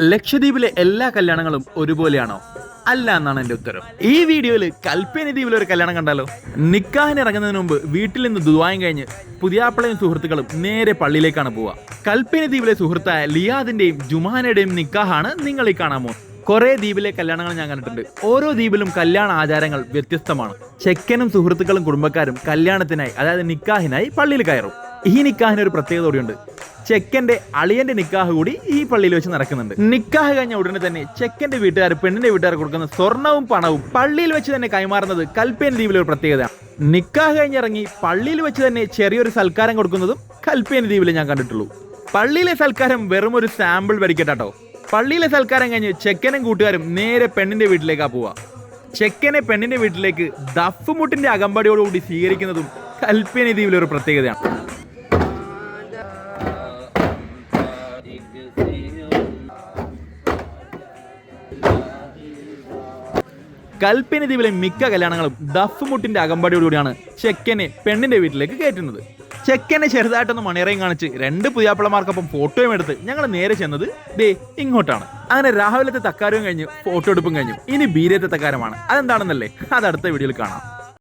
ലക്ഷദ്വീപിലെ എല്ലാ കല്യാണങ്ങളും ഒരുപോലെയാണോ? അല്ല എന്നാണ് എന്റെ ഉത്തരം. ഈ വീഡിയോയിൽ കൽപ്പേനി ദ്വീപിലെ ഒരു കല്യാണം കണ്ടാലോ? നിക്കാഹിന് ഇറങ്ങുന്നതിന് മുമ്പ് വീട്ടിൽ നിന്ന് ദുബായും കഴിഞ്ഞ് പുതിയാപ്പിളയും സുഹൃത്തുക്കളും നേരെ പള്ളിയിലേക്കാണ് പോവുക. കൽപ്പേനി ദ്വീപിലെ സുഹൃത്തായ ലിയാദിന്റെയും ജുമാനയുടെയും നിക്കാഹാണ് നിങ്ങൾ ഈ കാണാൻ പോകുന്നത് കുറെ ദ്വീപിലെ കല്യാണങ്ങൾ ഞാൻ കണ്ടിട്ടുണ്ട്. ഓരോ ദ്വീപിലും കല്യാണ ആചാരങ്ങൾ വ്യത്യസ്തമാണ്. ചെക്കനും സുഹൃത്തുക്കളും കുടുംബക്കാരും കല്യാണത്തിനായി അതായത് നിക്കാഹിനായി പള്ളിയിൽ കയറും. ഈ നിക്കാഹിന് ഒരു പ്രത്യേകത കൂടിയുണ്ട്. ചെക്കന്റെ അളിയന്റെ നിക്കാഹ് കൂടി ഈ പള്ളിയിൽ വെച്ച് നടക്കുന്നുണ്ട്. നിക്കാഹ് കഴിഞ്ഞ ഉടനെ തന്നെ ചെക്കന്റെ വീട്ടുകാർ പെണ്ണിന്റെ വീട്ടുകാർ കൊടുക്കുന്ന സ്വർണവും പണവും പള്ളിയിൽ വെച്ച് തന്നെ കൈമാറുന്നത് കൽപ്പേൻ ദ്വീപിലെ ഒരു പ്രത്യേകതയാണ്. നിക്കാഹ് കഴിഞ്ഞിറങ്ങി പള്ളിയിൽ വെച്ച് തന്നെ ചെറിയൊരു സൽക്കാരം കൊടുക്കുന്നതും കൽപ്പേൻ ദ്വീപിൽ ഞാൻ കണ്ടിട്ടുള്ളൂ. പള്ളിയിലെ സൽക്കാരം വെറും ഒരു സാമ്പിൾ വരിക്കട്ടോ പള്ളിയിലെ സൽക്കാരം കഴിഞ്ഞ് ചെക്കനും കൂട്ടുകാരും നേരെ പെണ്ണിന്റെ വീട്ടിലേക്കാ പോവാ. ചെക്കനെ പെണ്ണിന്റെ വീട്ടിലേക്ക് ദഫ്മുട്ടിന്റെ അകമ്പടിയോടുകൂടി സ്വീകരിക്കുന്നതും കൽപ്പേനി ദ്വീപിലെ ഒരു പ്രത്യേകതയാണ്. കൽപ്പനി ദ്വീപിലെ മിക്ക കല്യാണങ്ങളും ദഫ് ദഫ്മുട്ടിന്റെ അകമ്പടിയോടുകൂടിയാണ് ചെക്കനെ പെണ്ണിന്റെ വീട്ടിലേക്ക് കയറ്റുന്നത്. ചെക്കനെ ചെറുതായിട്ടൊന്ന് മണിയറയും കാണിച്ച് രണ്ട് പുതിയാപ്പിളമാർക്കൊപ്പം ഫോട്ടോയും എടുത്ത് ഞങ്ങൾ നേരെ ചെന്നത് ദേ ഇങ്ങോട്ടാണ്. അങ്ങനെ രാവിലത്തെ തക്കാരവും കഴിഞ്ഞ് ഫോട്ടോ എടുപ്പും കഴിഞ്ഞു. ഇനി ബീരത്തെ തക്കാരമാണ് അതെന്താണെന്നല്ലേ? അത് അടുത്ത വീഡിയോയിൽ കാണാം.